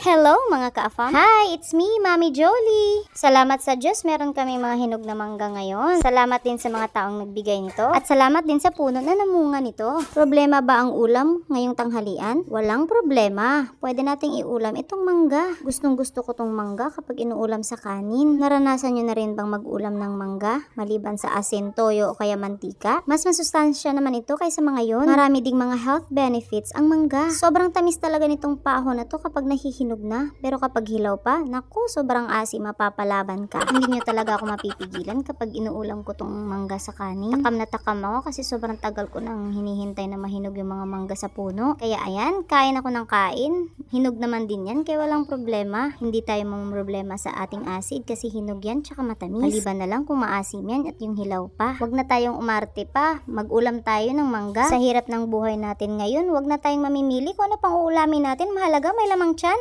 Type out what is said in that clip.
Hello mga kaafam! Hi! It's me, Mami Jolie! Salamat sa Diyos, meron kami mga hinog na mangga ngayon. Salamat din sa mga taong nagbigay nito. At salamat din sa puno na namunga nito. Problema ba ang ulam ngayong tanghalian? Walang problema. Pwede nating iulam itong mangga. Gustong gusto ko tong mangga kapag inuulam sa kanin. Naranasan nyo na rin bang mag-ulam ng mangga? Maliban sa asin, toyo o kaya mantika? Mas masustansya naman ito kaysa mga yon. Marami ding mga health benefits ang mangga. Sobrang tamis talaga nitong paho na to kapag nahihinog na. Pero kapag hilaw pa, naku, sobrang asim, mapapalaban ka. Hindi nyo talaga ako mapipigilan kapag inuulam ko tong mangga sa kanin. Takam na takam ako kasi sobrang tagal ko nang hinihintay na mahinog yung mga mangga sa puno. Kaya ayan, kain ako ng kain. Hinog naman din yan, kaya walang problema. Hindi tayo mga problema sa ating acid kasi hinog yan tsaka matamis. Maliban na lang kung maasim yan at yung hilaw pa. Huwag na tayong umarte pa. Mag-ulam tayo ng mangga. Sa hirap ng buhay natin ngayon, huwag na tayong mamimili kung ano pang uulamin natin. Mahalaga may lamang tiyan.